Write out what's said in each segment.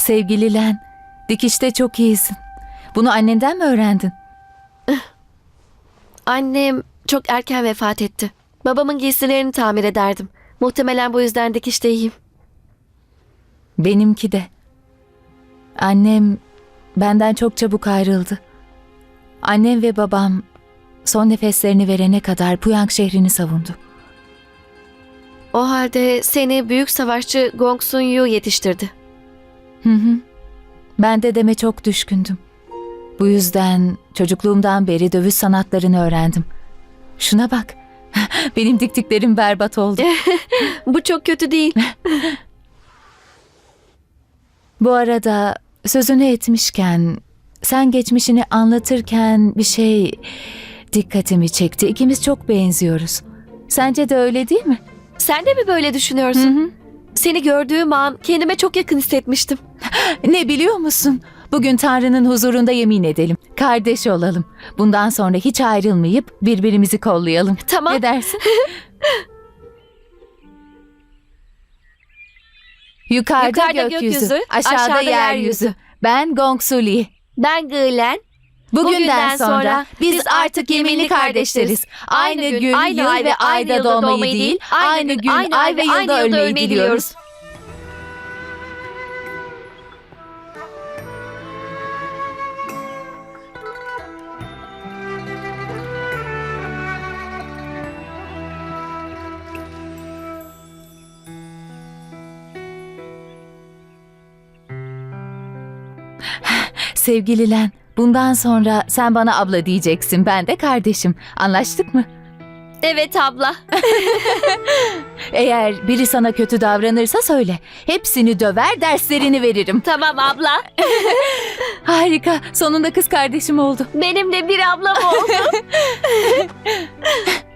Sevgili Len, dikişte çok iyisin. Bunu annenden mi öğrendin? Annem çok erken vefat etti. Babamın giysilerini tamir ederdim. Muhtemelen bu yüzden dikişte iyiyim. Benimki de. Annem benden çok çabuk ayrıldı. Annem ve babam son nefeslerini verene kadar Puyang şehrini savundu. O halde seni büyük savaşçı Gong Sun Yu yetiştirdi. Hı hı. Ben de deme çok düşkündüm. Bu yüzden çocukluğumdan beri dövüş sanatlarını öğrendim. Şuna bak. Benim diktiklerim berbat oldu. Bu çok kötü değil. Bu arada sözünü etmişken sen geçmişini anlatırken bir şey dikkatimi çekti. İkimiz çok benziyoruz. Sence de öyle değil mi? Sen de mi böyle düşünüyorsun? Seni gördüğüm an kendime çok yakın hissetmiştim. Ne biliyor musun? Bugün Tanrı'nın huzurunda yemin edelim. Kardeş olalım. Bundan sonra hiç ayrılmayıp birbirimizi kollayalım. Tamam. Ne dersin? Yukarıda, Yukarıda gökyüzü, gökyüzü, aşağıda, aşağıda yeryüzü. Ben Gong Su Lee. Ben Gılen. Bugünden, Bugünden sonra sonra biz artık yeminli kardeşleriz. Aynı gün, aynı yıl ay ve ayda doğmayı değil, aynı gün, ay ve yılda ölmeyi diliyoruz. Sevgili Len, bundan sonra sen bana abla diyeceksin, ben de kardeşim. Anlaştık mı? Evet abla. Eğer biri sana kötü davranırsa söyle. Hepsini döver, derslerini veririm. Tamam abla. Harika, sonunda kız kardeşim oldu. Benim de bir ablam oldu.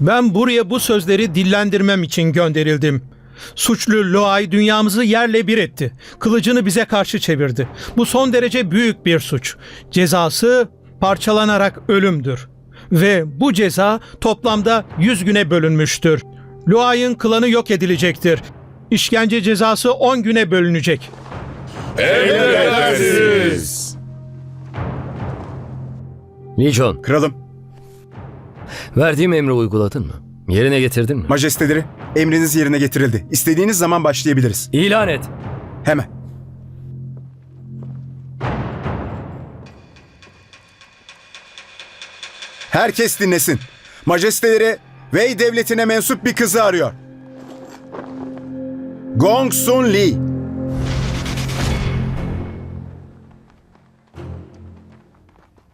Ben buraya bu sözleri dillendirmem için gönderildim. Suçlu Loay dünyamızı yerle bir etti. Kılıcını bize karşı çevirdi. Bu son derece büyük bir suç. Cezası parçalanarak ölümdür. Ve bu ceza toplamda 100 güne bölünmüştür. Loay'ın klanı yok edilecektir. İşkence cezası 10 güne bölünecek. Nijon, Kralım, verdiğim emri uyguladın mı? Yerine getirdin mi? majesteleri, emriniz yerine getirildi. İstediğiniz zaman başlayabiliriz. İlan et. Hemen. Herkes dinlesin. Majesteleri Wei devletine mensup bir kızı arıyor. Gong Sun Lee.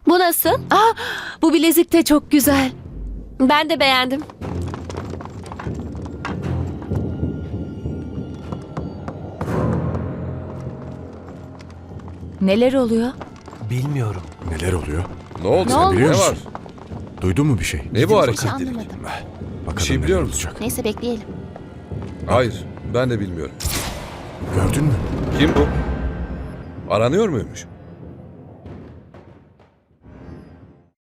Bu nasıl? Ah, bu bilezik de çok güzel. Ben de beğendim. Neler oluyor? Bilmiyorum. Neler oluyor? Ne oldu? Ne olmuş? biliyor Ne musun? var? Duydun mu bir şey? Ne bu hareket? Anlamadım. Bakalım şey neler biliyor musun? olacak. Neyse bekleyelim. Hayır, ben de bilmiyorum. Gördün mü? Kim bu? Aranıyor muymuş?